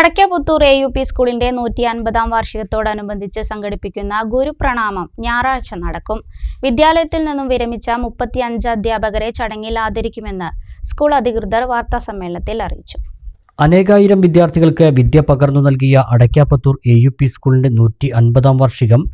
അടയ്ക്കപുത്തൂർ A U P സ്കൂളിന്റെ നൂറ്റി അൻപതാം വാർഷികത്തോടനുബന്ധിച്ച് സംഘടിപ്പിക്കുന്ന ഗുരുപ്രണാമം ഞായറാഴ്ച നടക്കും. വിദ്യാലയത്തിൽ നിന്നും വിരമിച്ച മുപ്പത്തിയഞ്ച് അധ്യാപകരെ ചടങ്ങിൽ ആദരിക്കുമെന്ന് സ്കൂൾ അധികൃതർ വാർത്താസമ്മേളനത്തിൽ അറിയിച്ചു. അനേകായിരം വിദ്യാർത്ഥികൾക്ക് വിദ്യ പകർന്നു നൽകിയ അടയ്ക്കാപ്പത്തൂർ എ യു പി സ്കൂളിന്റെ നൂറ്റി അൻപതാം വാർഷികം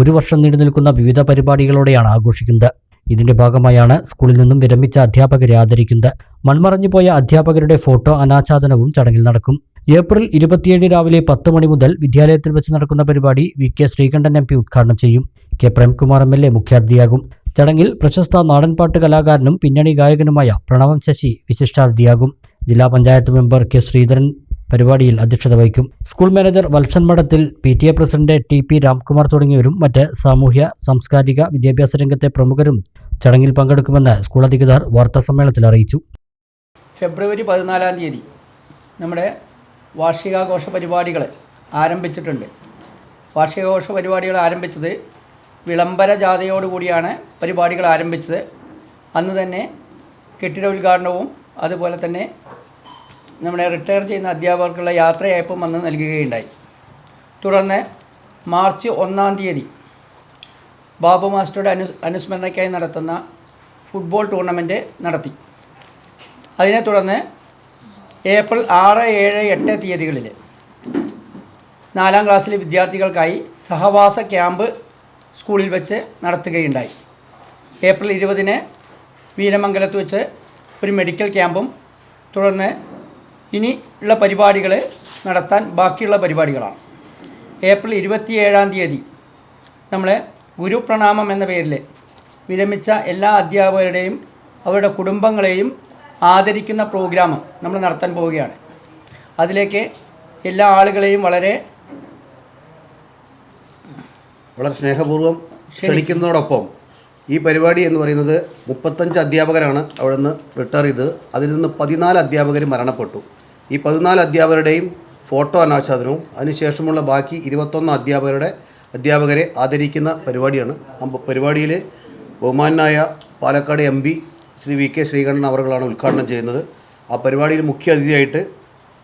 ഒരു വർഷം നീണ്ടു നിൽക്കുന്ന വിവിധ പരിപാടികളോടെയാണ് ആഘോഷിക്കുന്നത്. ഇതിന്റെ ഭാഗമായാണ് സ്കൂളിൽ നിന്നും വിരമിച്ച അധ്യാപകരെ ആദരിക്കുന്നത്. മൺമറഞ്ഞുപോയ അധ്യാപകരുടെ ഫോട്ടോ അനാച്ഛാദനവും ചടങ്ങിൽ നടക്കും. ഏപ്രിൽ ഇരുപത്തിയേഴ് രാവിലെ പത്ത് മണി മുതൽ വിദ്യാലയത്തിൽ വെച്ച് നടക്കുന്ന പരിപാടി V K Sreekandan M P ഉദ്ഘാടനം ചെയ്യും. K Premkumar M L A മുഖ്യാതിഥിയാകും. ചടങ്ങിൽ പ്രശസ്ത നാടൻപാട്ട് കലാകാരനും പിന്നണി ഗായകനുമായ പ്രണവം ശശി വിശിഷ്ടാതിഥിയാകും. ജില്ലാ പഞ്ചായത്ത് മെമ്പർ കെ ശ്രീധരൻ പരിപാടിയിൽ അധ്യക്ഷത വഹിക്കും. School manager Valsan Madathil P T A president T P Ramkumar തുടങ്ങിയവരും മറ്റ് സാമൂഹ്യ സാംസ്കാരിക വിദ്യാഭ്യാസ രംഗത്തെ പ്രമുഖരും ചടങ്ങിൽ പങ്കെടുക്കുമെന്ന് സ്കൂൾ അധികൃതർ വാർത്താ സമ്മേളനത്തിൽ അറിയിച്ചു. ഫെബ്രുവരി പതിനാലാം തീയതി നമ്മുടെ വാർഷികാഘോഷ പരിപാടികൾ ആരംഭിച്ചിട്ടുണ്ട്. വാർഷികാഘോഷ പരിപാടികൾ ആരംഭിച്ചത് വിളംബര ജാഥയോടുകൂടിയാണ് പരിപാടികൾ ആരംഭിച്ചത്. അന്ന് തന്നെ കെട്ടിട ഉദ്ഘാടനവും അതുപോലെ തന്നെ നമ്മുടെ റിട്ടയർ ചെയ്യുന്ന അധ്യാപകർക്കുള്ള യാത്രയയപ്പും അന്ന് നൽകുകയുണ്ടായി. തുടർന്ന് മാർച്ച് ഒന്നാം തീയതി ബാബു മാസ്റ്ററുടെ അനു അനുസ്മരണയ്ക്കായി നടത്തുന്ന ഫുട്ബോൾ ടൂർണമെന്റ് നടത്തി. അതിനെ തുടർന്ന് ഏപ്രിൽ ആറ് ഏഴ് എട്ട് തീയതികളിൽ നാലാം ക്ലാസ്സിലെ വിദ്യാർത്ഥികൾക്കായി സഹവാസ ക്യാമ്പ് സ്കൂളിൽ വെച്ച് നടത്തുകയുണ്ടായി. ഏപ്രിൽ ഇരുപതിന് വീരമംഗലത്ത് വെച്ച് ഒരു മെഡിക്കൽ ക്യാമ്പും തുടർന്ന് ഇനി ഉള്ള പരിപാടികൾ നടത്താൻ ബാക്കിയുള്ള പരിപാടികളാണ്. ഏപ്രിൽ ഇരുപത്തിയേഴാം തീയതി നമ്മൾ ഗുരുപ്രണാമം എന്ന പേരിൽ വിരമിച്ച എല്ലാ അധ്യാപകരുടെയും അവരുടെ കുടുംബങ്ങളെയും ആദരിക്കുന്ന പ്രോഗ്രാം നമ്മൾ നടത്താൻ പോവുകയാണ്. അതിലേക്ക് എല്ലാ ആളുകളെയും വളരെ വളരെ സ്നേഹപൂർവം ക്ഷണിക്കുന്നതോടൊപ്പം ഈ പരിപാടി എന്ന് പറയുന്നത് മുപ്പത്തഞ്ച് അധ്യാപകരാണ് അവിടെ നിന്ന് റിട്ടയർ ചെയ്തത്. അതിൽ നിന്ന് പതിനാല് അധ്യാപകർ മരണപ്പെട്ടു. ഈ പതിനാല് അധ്യാപകരുടെയും ഫോട്ടോ അനാച്ഛാദനവും അതിനുശേഷമുള്ള ബാക്കി ഇരുപത്തൊന്ന് അധ്യാപകരുടെ അധ്യാപകരെ ആദരിക്കുന്ന പരിപാടിയാണ്. പരിപാടിയിൽ ബഹുമാനായ Palakkad M P Shri V K Sreekandan അവർകളാണ് ഉദ്ഘാടനം ചെയ്യുന്നത്. ആ പരിപാടിയിൽ മുഖ്യ അതിഥിയായിട്ട്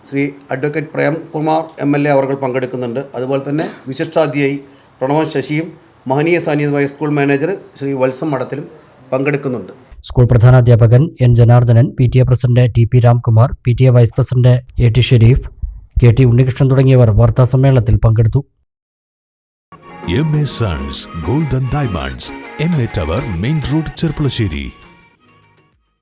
Shri advocate Premkumar M L A അവർ പങ്കെടുക്കുന്നുണ്ട്. അതുപോലെ തന്നെ വിശിഷ്ടാതിഥിയായി പ്രണവൻ ശശിയും മഹനീയ സാന്നിധ്യമായ സ്കൂൾ മാനേജർ ശ്രീ വത്സം മഠത്തിലും പങ്കെടുക്കുന്നുണ്ട്. School പ്രധാനാധ്യാപകൻ N. Janardhanan P. T. A president T. P. Ramkumar P. T. A vice president A. T. Sherif K. T. Unnikrishnan തുടങ്ങിയവർ വാർത്താസമ്മേളനത്തിൽ പങ്കെടുത്തു. M A sons golden diamonds M A tower main road Cherpulassery.